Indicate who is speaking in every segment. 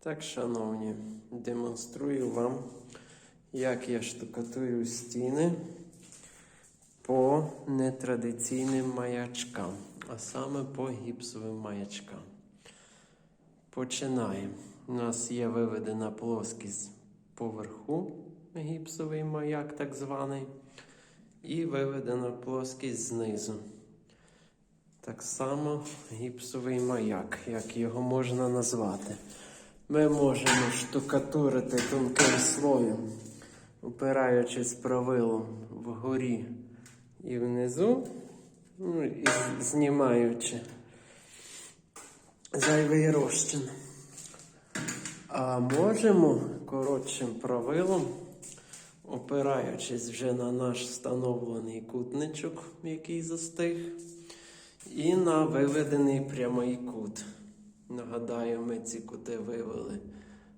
Speaker 1: Так, шановні, демонструю вам, як я штукатурю стіни по нетрадиційним маячкам, а саме по гіпсовим маячкам. Починаємо. У нас є виведена плоскість поверху, гіпсовий маяк, так званий, і виведена плоскість знизу. Так само гіпсовий маяк, як його можна назвати. Ми можемо штукатурити тонким слоєм, опираючись правилом вгорі і внизу, ну, і знімаючи зайвий розчин. А можемо коротшим правилом, опираючись вже на наш встановлений кутничок, який застиг, і на виведений прямий кут. Нагадаю, ми ці кути вивели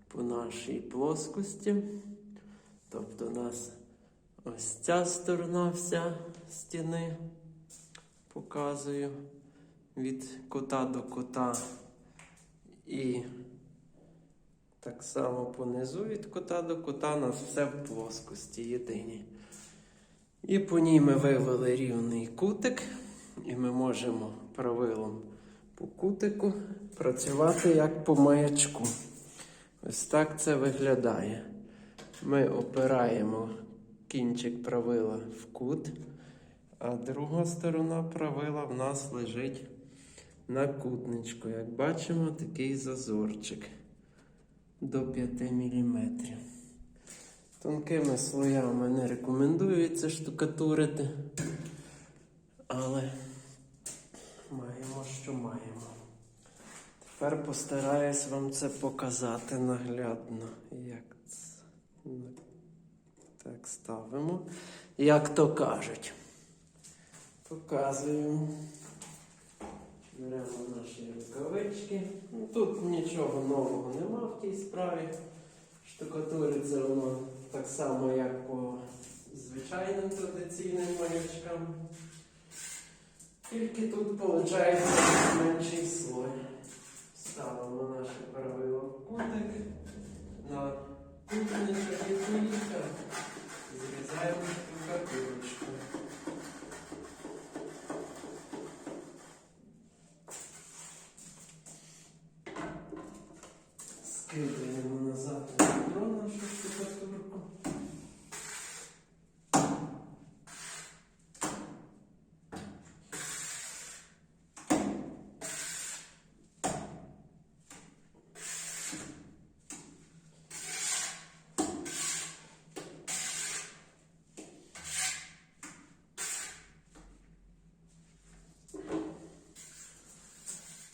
Speaker 1: по нашій плоскості. Тобто у нас ось ця сторона вся стіни показую від кута до кута. І так само понизу від кута до кута у нас все в плоскості єдині. І по ній ми вивели рівний кутик, і ми можемо правилом по кутику працювати як по маячку. Ось так це виглядає. Ми опираємо кінчик правила в кут, а друга сторона правила в нас лежить на кутничку. Як бачимо, такий зазорчик до 5 мм. Тонкими слоями не рекомендується штукатурити, але маємо, що маємо. Тепер постараюсь вам це показати наглядно. Як це? Ну, Так, ставимо. Як то кажуть. Показуємо. Беремо наші рукавички. Ну, Тут нічого нового нема в тій справі. Штукатуриться воно так само, як по звичайним традиційним маячкам. Тільки тут виходить менший слой. Ставимо наше правило в кутик на кутничок і кулічка. Зрізаємо штукатурочку. Скидаємо назад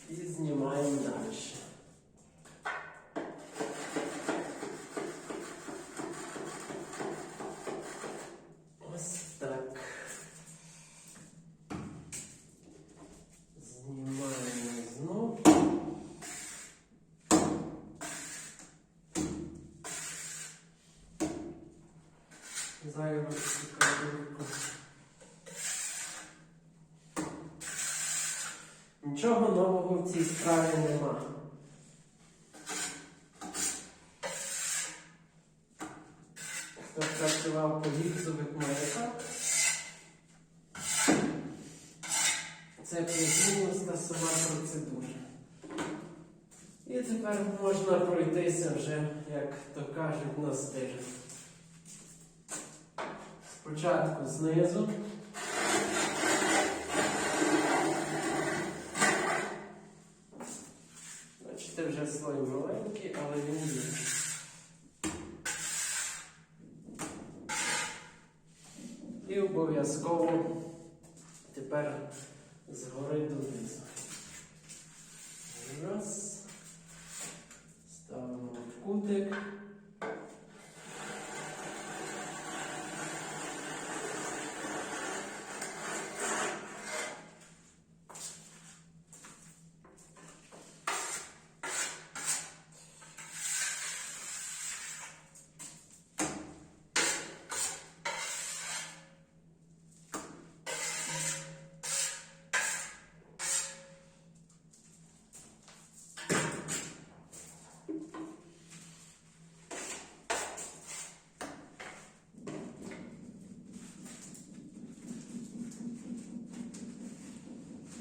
Speaker 1: І знімаємо далі. Ось так. Знімаємо знов. Зайву Нічого нового в цій справі нема. Хто працював по гіпсових маяках, це та сама процедура. І тепер можна пройтися вже, як то кажуть, на стиль. Спочатку знизу. Слой маленький, але він є. І обов'язково тепер згори донизу. Раз. Ставимо в кутик.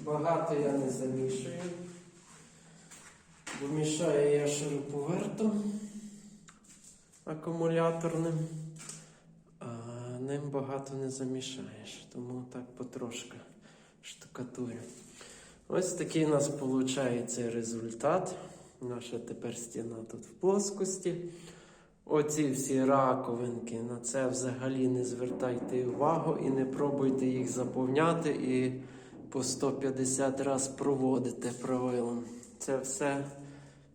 Speaker 1: Багато я не замішую, бо мішаю я шуруповертом акумуляторним, а ним багато не замішаєш, тому так потрошки штукатурю. Ось такий у нас виходить результат. Наша тепер стіна тут в плоскості. Оці всі раковинки, на це взагалі не звертайте увагу і не пробуйте їх заповняти і по 150 раз проводите правилом. Це все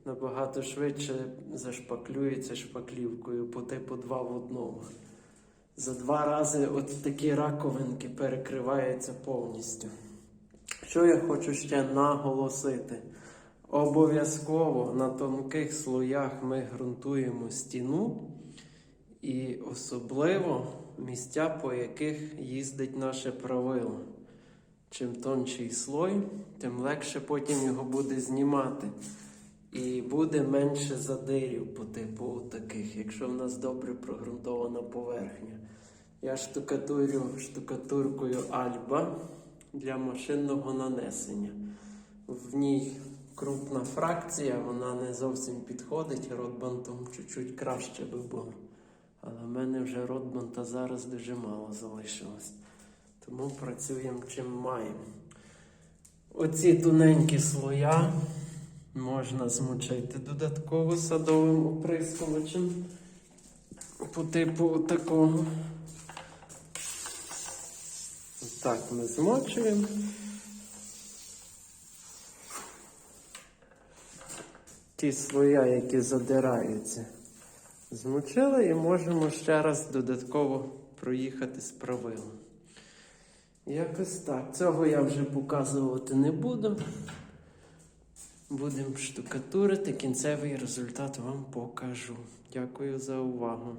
Speaker 1: набагато швидше зашпаклюється шпаклівкою по типу 2 в одному. За два рази от такі раковинки перекриваються повністю. Що я хочу ще наголосити? Обов'язково на тонких слоях ми ґрунтуємо стіну і особливо місця, по яких їздить наше правило. Чим тонший слой, тим легше потім його буде знімати. І буде менше задирів по типу таких, якщо в нас добре прогрунтована поверхня. Я штукатурю штукатуркою Альба для машинного нанесення. В ній крупна фракція, вона не зовсім підходить ротбантом, чуть-чуть краще би було. Але в мене вже ротбанта зараз дуже мало залишилось. Тому працюємо чим маємо. Оці тоненькі слоя можна змочити додатково садовим оприскувачем по типу такого. Так, ми змочуємо. Ті слоя, які задираються, змочили і можемо ще раз додатково проїхати з правилом. Якось так. Цього я вже показувати не буду. Будемо штукатурити, кінцевий результат вам покажу. Дякую за увагу.